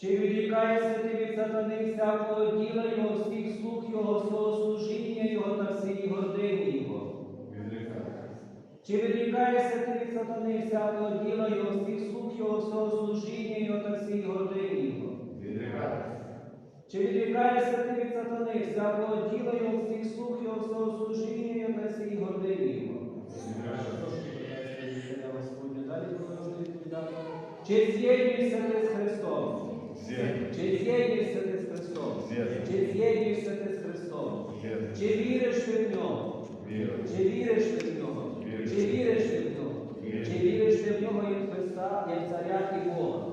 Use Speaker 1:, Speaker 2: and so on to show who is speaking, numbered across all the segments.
Speaker 1: Чи відрікаєшся ти від сатани всякого діла його, всіх слуг його, свого служіння його та всієї гордині його? Чи відрікаєшся ти від сатани всякого діла його, всіх слуг його, свого служіння його та всієї гордині його? Чи відрікаєшся ти від сатани всякого діла його, всіх слуг його, свого служіння його та всієї гордині його? Чи з'єднуєшся ти з Христом? Чи з'єднуєшся ти з Христом? Чи з'єднуєшся ти з Христом? Чи віриш ти в нього? Чи віриш ти в нього? Чи віриш ти в нього? Чи віриш ти в нього як Христа, як царя і Бога?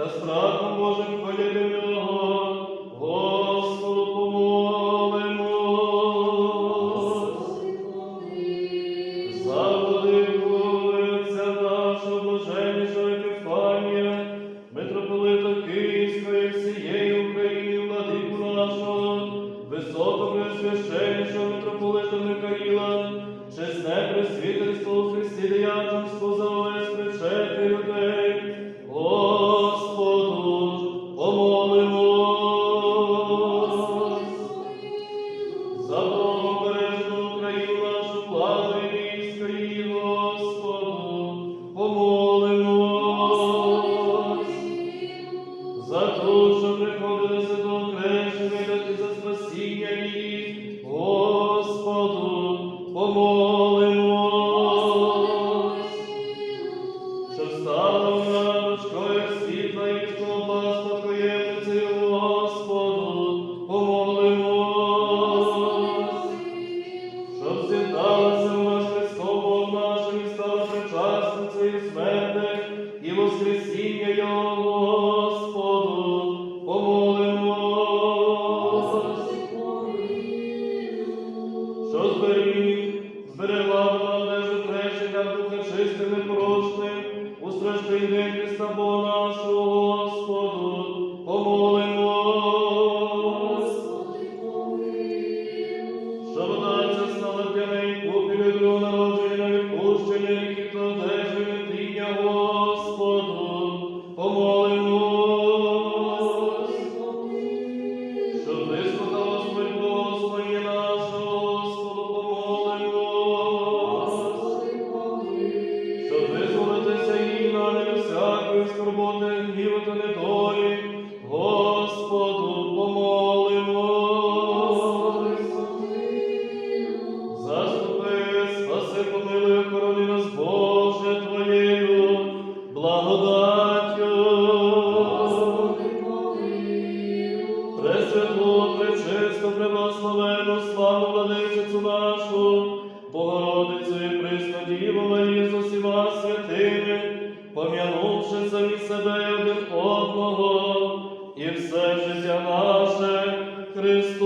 Speaker 1: tas trākumus un Благодать
Speaker 2: стала для неї лице Христа, дівола Ісусіва святими, пом'янувши самі себе один одного і все життя наше
Speaker 1: Христос.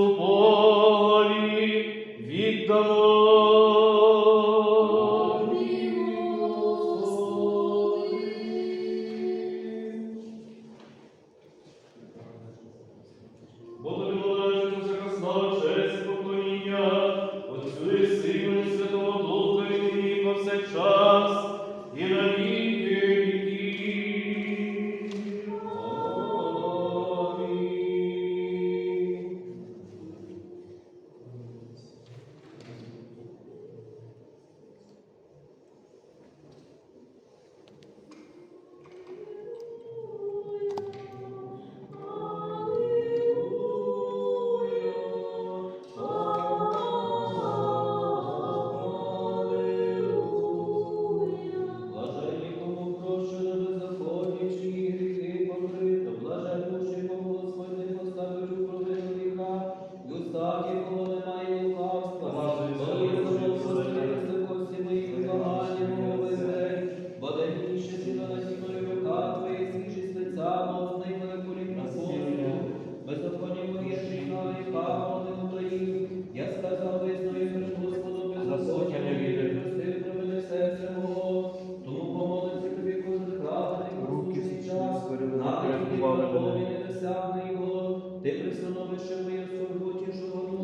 Speaker 1: Ти пристановище моє в
Speaker 3: сургуті жолобі,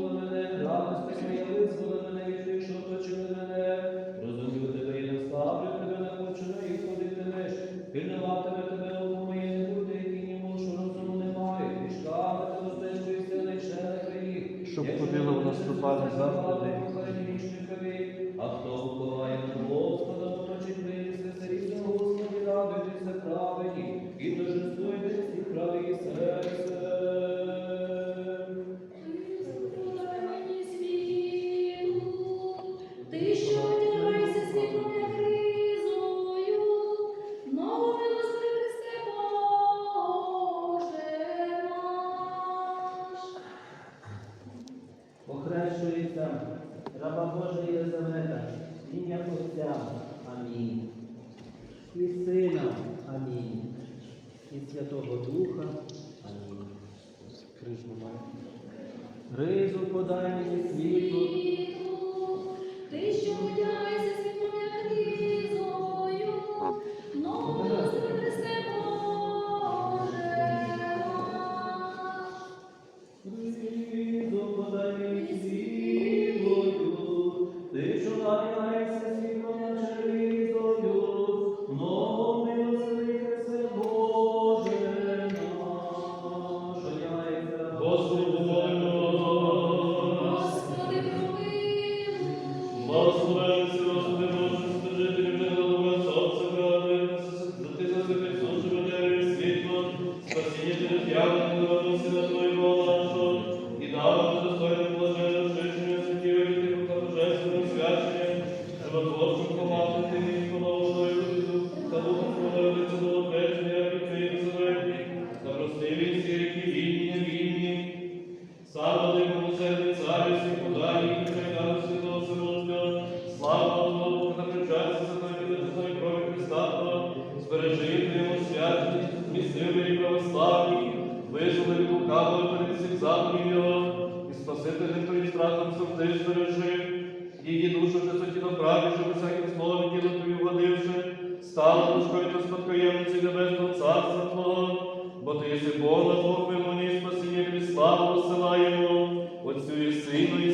Speaker 1: Христа, раба Божа Єлизавета, ім'я Отця. Амінь. І Сина, Амінь. І Святого Духа. Амінь.
Speaker 4: Крижу.
Speaker 1: Ризу подай мені світло. висоті на праві, щоб всяким словом і ділом Твою вгодивши, стало душкою та спадкоємниці небесного царства Твого, бо Ти єси Бог наш Бог милоні, спасіння і славу розсилаємо, Отцю і Сину, і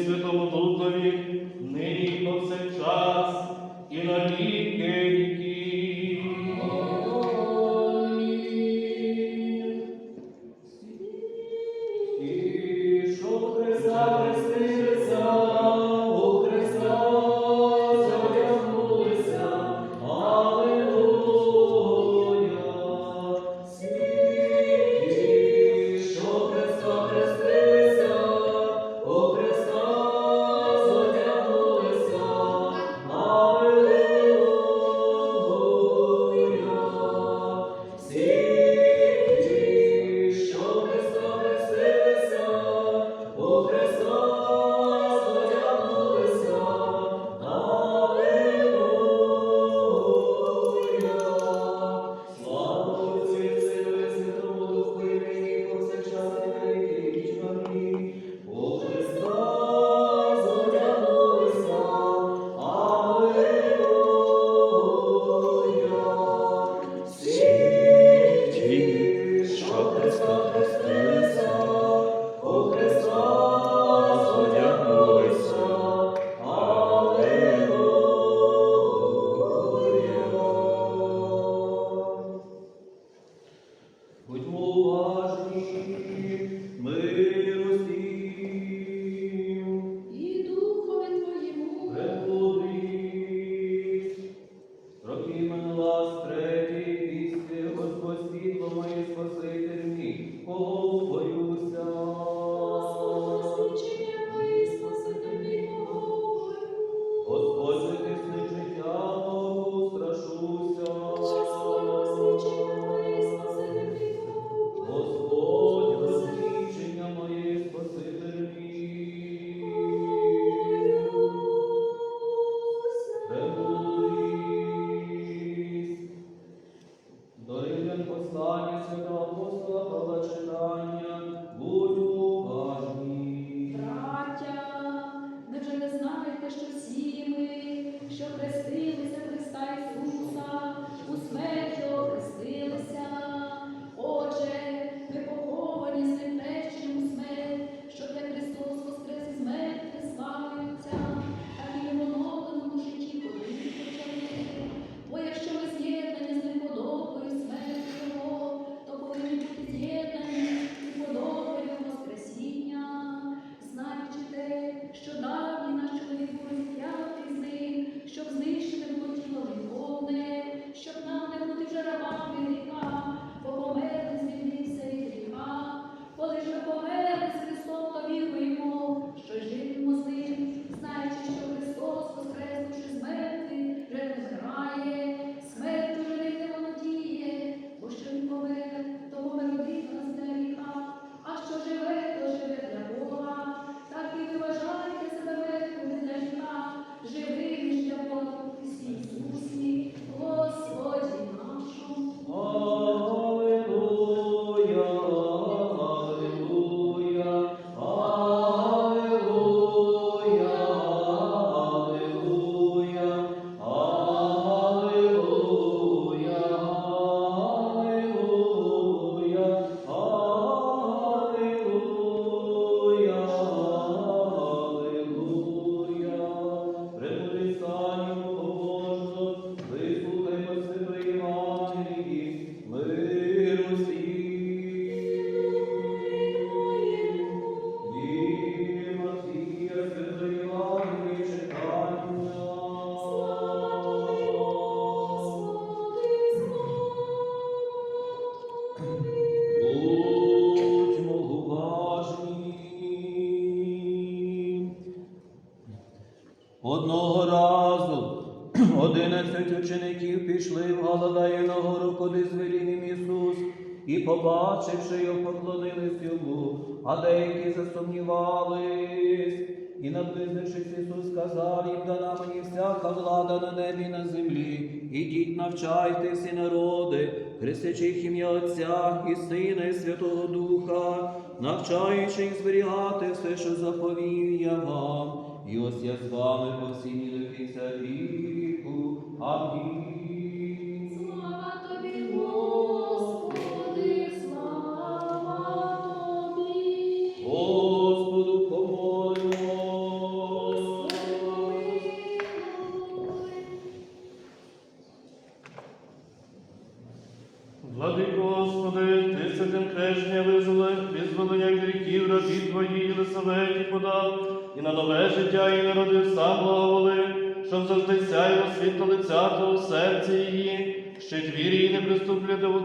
Speaker 2: ідіть, навчайте, навчайтеся, народи, хрестячих ім'я Отця і Сина, і Святого Духа, навчаючи їх зберігати все, що заповів я вам, і ось я з вами по всій до кінця віку. Амінь.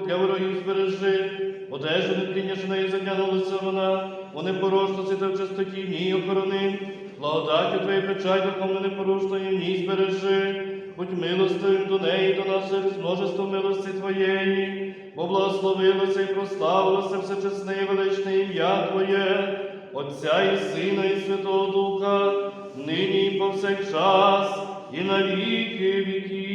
Speaker 1: для ворогів збережи, одежу непління нею затягнулася вона, у непорожності та в чистоті в ній охорони, благодаттю твоєї печать, верхом непорушної в ній збережи, будь милостивим до неї, до нас з множеством милості Твоєї, бо благословилося і прославилося всечесне і величне ім'я Твоє, Отця і Сина, і Святого Духа, нині і повсякчас, і на віки віків.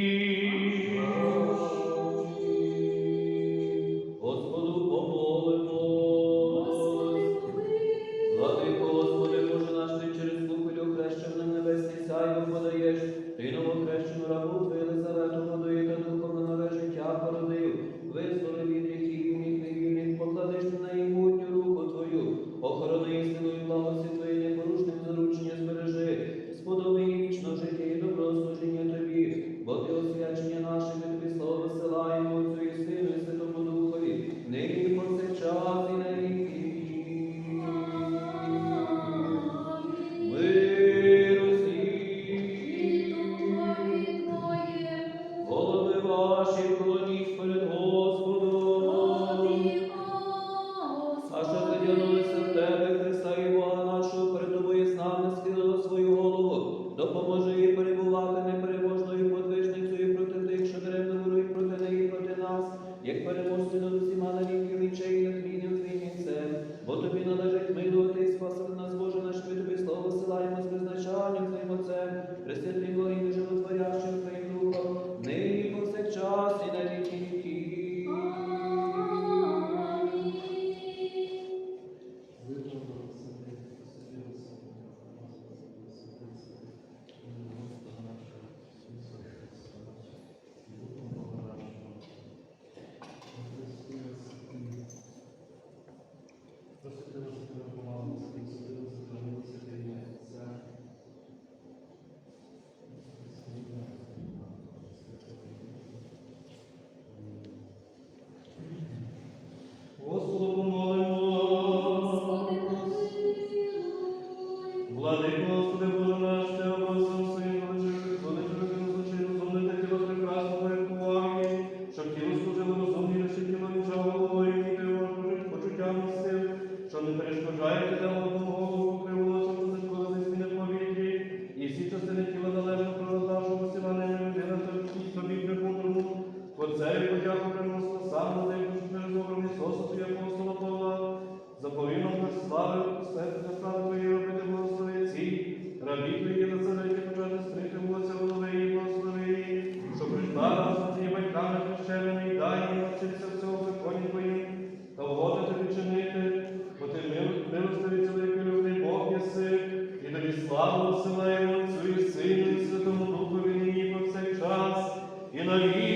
Speaker 1: 你们一。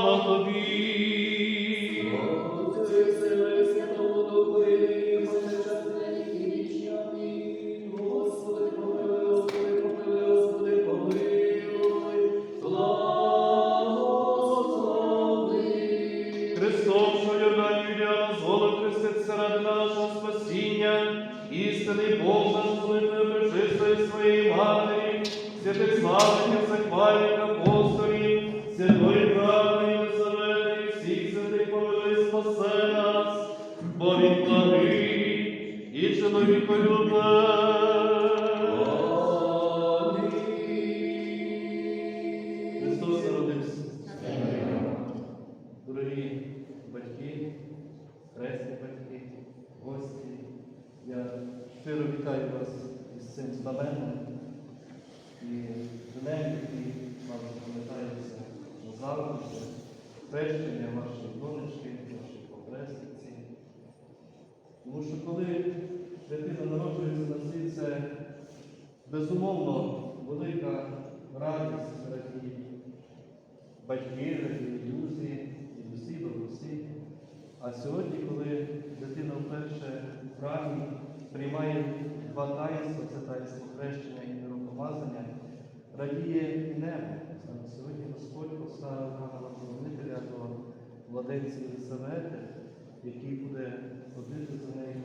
Speaker 3: слава тобі.
Speaker 1: благословенним і
Speaker 3: днем, який вам запам'ятається назавжди, хрещення вашої донечки, вашої похресниці. Тому що коли дитина народжується на світ, це безумовно велика радість раді батьки, раді і дідусі, бабусі. А сьогодні, коли дитина вперше в храмі приймає два таїнства, це таїнство хрещення і миропомазання, радіє і небо. Тобто сьогодні Господь поставив Івана Хранителя до владенців Єлизавети, який буде ходити за нею.